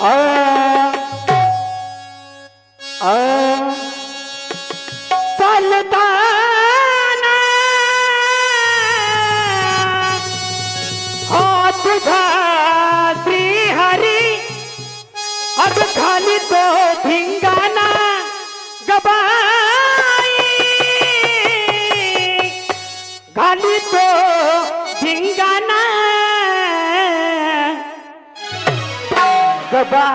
आ आ चालताना हात श्री हरी अब खाली तो বালি তো ঝিঙ্গানা। গবা